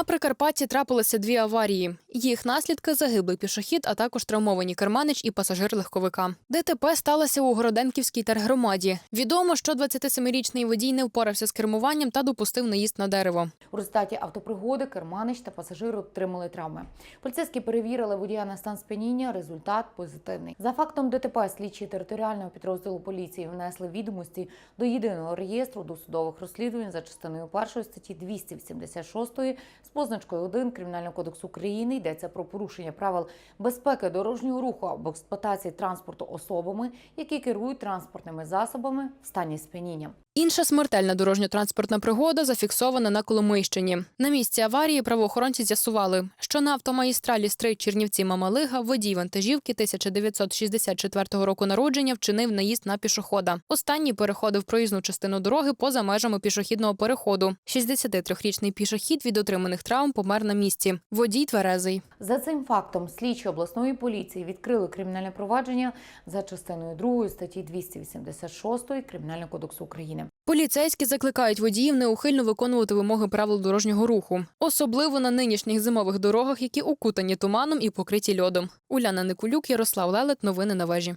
На Прикарпатті трапилися дві аварії. Їх наслідки загиблий пішохід, а також травмовані керманич і пасажир легковика. ДТП сталося у Городенківській тергромаді. Відомо, що 27-річний водій не впорався з кермуванням та допустив наїзд на дерево. У результаті автопригоди керманич та пасажир отримали травми. Поліцейські перевірили водія на стан сп'яніння. Результат позитивний. За фактом ДТП слідчі територіального підрозділу поліції внесли відомості до єдиного реєстру досудових розслідувань за частиною першої статті 286 з позначкою 1 Кримінального кодексу України. Йдеться про порушення правил безпеки дорожнього руху або експлуатації транспорту особами, які керують транспортними засобами в стані сп'яніння. Інша смертельна дорожньо-транспортна пригода зафіксована на Коломийщині. На місці аварії правоохоронці з'ясували, що на автомагістралі Стрий Чернівці Мамалига водій вантажівки 1964 року народження вчинив наїзд на пішохода. Останній переходив проїзну частину дороги поза межами пішохідного переходу. 63-річний пішохід від отриманих травм помер на місці. Водій тверезий. За цим фактом слідчі обласної поліції відкрили кримінальне провадження за частиною 2 статті 286 Кримінального кодексу України. Поліцейські закликають водіїв неухильно виконувати вимоги правил дорожнього руху, особливо на нинішніх зимових дорогах, які укутані туманом і покриті льодом. Уляна Никулюк, Ярослав Лелет. Новини на вежі.